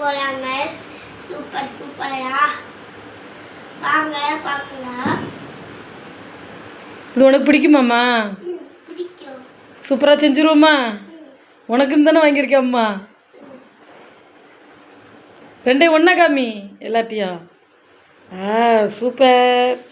போறாங்க. சூப்பர் சூப்பரா வாங்க பார்க்கலாம். இது உனக்கு பிடிக்குமாம்மா? பிடிக்கும். சூப்பராக செஞ்சுருவோம்மா. உனக்குன்னு தானே வாங்கியிருக்கேன் அம்மா. ரெண்டையும் ஒன்றா காமி எல்லாத்தையும். ஆ சூப்பர்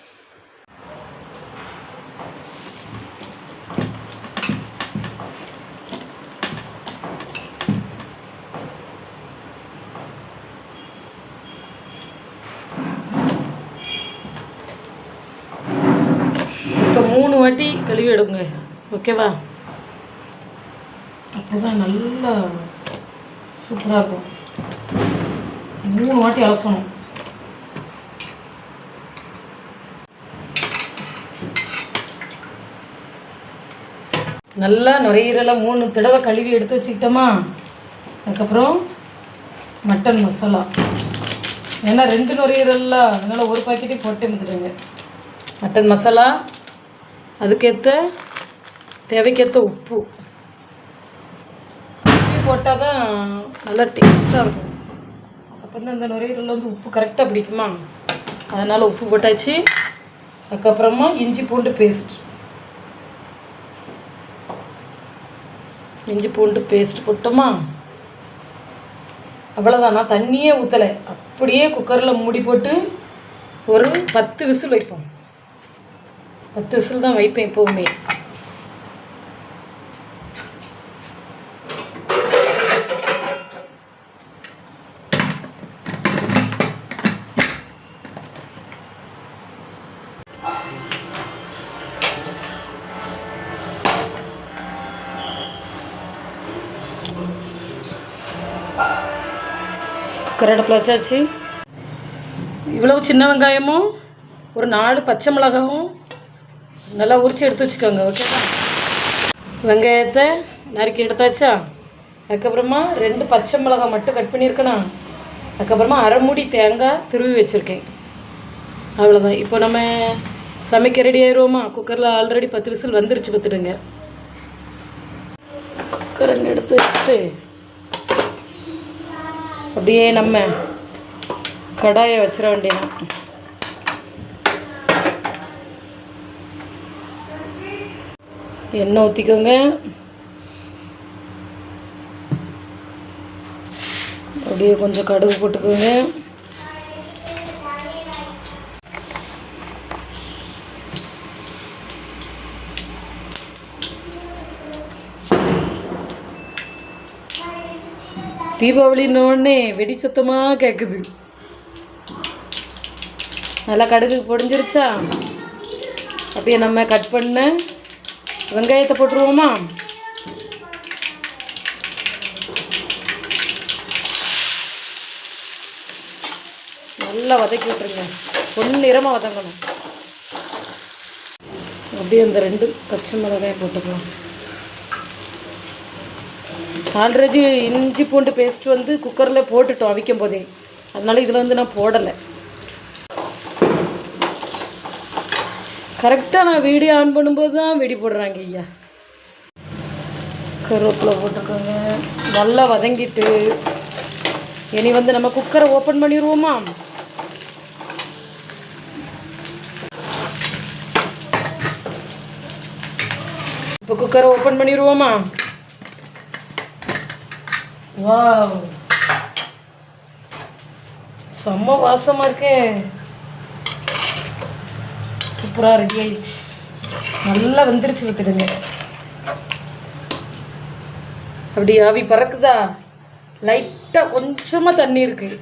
இப்போ மூணு வாட்டி கழுவி எடுங்க ஓகேவா? அப்போதான் நல்லா சூப்பராக இருக்கும். மூணு வாட்டி அலசணும். நல்லா நுரையீரலாம் மூணு தடவை கழுவி எடுத்து வச்சுக்கிட்டோமா? அதுக்கப்புறம் மட்டன் மசாலா. ஏன்னா ரெண்டு நுரையீரல்ல அதனால் ஒரு பாக்கெட்டையும் போட்டு வந்துடுங்க மட்டன் மசாலா அதுக்கேற்ற தேவைக்கேற்ற உப்பு. உப்பு போட்டால் தான் நல்லா டேஸ்ட்டாக இருக்கும். அப்போ தான் அந்த நுரையீரலில் வந்து உப்பு கரெக்டாக பிடிக்குமா? அதனால் உப்பு போட்டாச்சு. அதுக்கப்புறமா இஞ்சி பூண்டு பேஸ்ட் இஞ்சி பூண்டு பேஸ்ட் போட்டோமா? அவ்வளோதான் நான் தண்ணியே ஊற்றலை அப்படியே குக்கரில் மூடி போட்டு ஒரு பத்து விசில் வைப்போம். பத்து விசில் தான் வைப்பேன் எப்போவுமே. கரடப்பில் வச்சாச்சு. இவ்வளவு சின்ன வெங்காயமும் ஒரு நாலு பச்சை மிளகாவும் நல்லா உரிச்சு எடுத்து வச்சுக்கோங்க ஓகேவா வெங்காயத்தை நறுக்கி எடுத்தாச்சா? அதுக்கப்புறமா ரெண்டு பச்சை மிளகாய் மட்டும் கட் பண்ணியிருக்கணும். அதுக்கப்புறமா அரை மூடி தேங்காய் திருவி வச்சுருக்கேன். அவ்வளோதான் இப்போ நம்ம சமைக்க ரெடி ஆயிடுவோமா குக்கரில் ஆல்ரெடி பத்து விசில் வந்துருச்சு பார்த்துடுங்க. குக்கரை எடுத்து வச்சுட்டு அப்படியே நம்ம கடாயை வச்சிட வேண்டியதான் எண்ணெய் ஊற்றிக்கோங்க அப்படியே கொஞ்சம் கடுகு போட்டுக்கோங்க. தீபாவளின்னொடனே வெடி சத்தமாக கேட்குது நல்லா கடுகு பொடிஞ்சிருச்சா? அப்படியே நம்ம கட் பண்ண வெங்காயத்தை போட்டுருவோமா? நல்லா வதக்கி விட்டுருங்க. பொன்னிறமாக வதங்கணும். அப்படியே அந்த ரெண்டு பச்சை மிளகாயும் போட்டுக்கலாம். ஆல்ரெடி இஞ்சி பூண்டு பேஸ்ட் வந்து குக்கரில் போட்டுட்டோம் அவிக்கும் போதே. அதனால் இதில் வந்து நான் போடலை. கரெக்டாக நான் வீடியோ ஆன் பண்ணும்போது தான் வெடி போடுறாங்க ஐயா. கருவேப்பிலை போட்டுக்கோங்க. நல்லா வதங்கிட்டு இனி வந்து நம்ம குக்கரை ஓப்பன் பண்ணிடுவோமா? இப்போ குக்கரை ஓப்பன் பண்ணிடுவோமா? வாவ். செம்ம வாசமாக இருக்கே. சூப்பராக ரெடி ஆயிடுச்சு. நல்லா வந்துருச்சு பார்த்துடுங்க அப்படி ஆவி பறக்குதா? லைட்டாக கொஞ்சமாக தண்ணி இருக்குது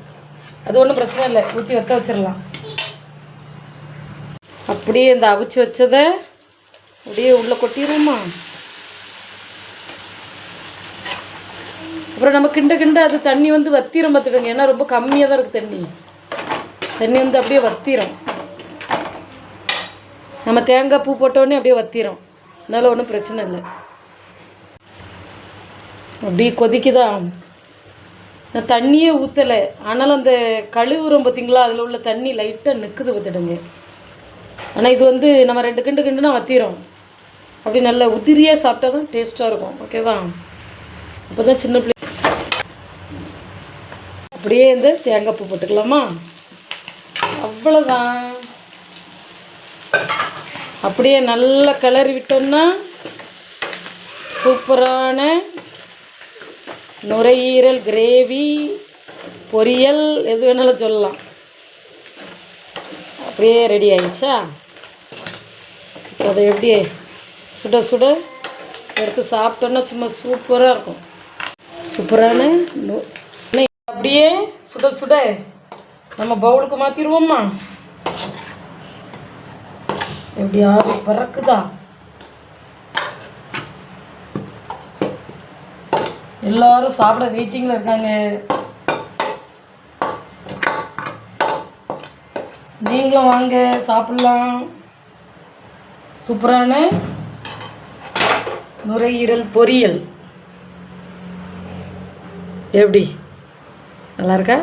அது ஒன்றும் பிரச்சனை இல்லை. ஊற்றி வத்த வச்சிடலாம். அப்படியே இந்த அவிச்சு வச்சதை அப்படியே உள்ளே கொட்டிடுவோமா அப்புறம் நம்ம கிண்ட கிண்ட அது தண்ணி வந்து வத்திரம் பார்த்துக்கோங்க. ஏன்னா ரொம்ப கம்மியாக தான் இருக்குது தண்ணி. தண்ணி வந்து அப்படியே வத்திரம். நம்ம தேங்காய் பூ போட்டோடனே அப்படியே வத்திரும். அதனால் ஒன்றும் பிரச்சனை இல்லை. அப்படியே கொதிக்குதா? நான் தண்ணியே ஊற்றலை ஆனாலும் அந்த கழுவுறோம் பார்த்தீங்களா அதில் உள்ள தண்ணி லைட்டாக நிற்குது பார்த்துடுங்க ஆனால் இது வந்து நம்ம ரெண்டு கிண்டு கிண்டுனா வத்திரும். அப்படி நல்லா உதிரியாக சாப்பிட்டா தான் டேஸ்ட்டாக இருக்கும். ஓகேவா அப்போ தான் சின்ன பிள்ளை அப்படியே இந்த தேங்காய் பூ போட்டுக்கலாமா? அவ்வளோதான் அப்படியே நல்லா கிளறி விட்டோம்னா சூப்பரான நுரையீரல் கிரேவி பொரியல் எது வேணாலும் சொல்லலாம். அப்படியே ரெடி ஆயிடுச்சா? அதை எப்படி சுட சுட எடுத்து சாப்பிட்டோன்னா சும்மா சூப்பராக இருக்கும். சூப்பரான அப்படியே சுட சுட நம்ம பவுலுக்கு மாற்றிடுவோம்மா எப்படி ஆவி பறக்குதா? எல்லாரும் சாப்பிட வெயிட்டிங்கில் இருக்காங்க. நீங்களும் வாங்க சாப்பிட்லாம். சூப்பரான நுரையீரல் பொரியல் எப்படி? நல்லா இருக்கா?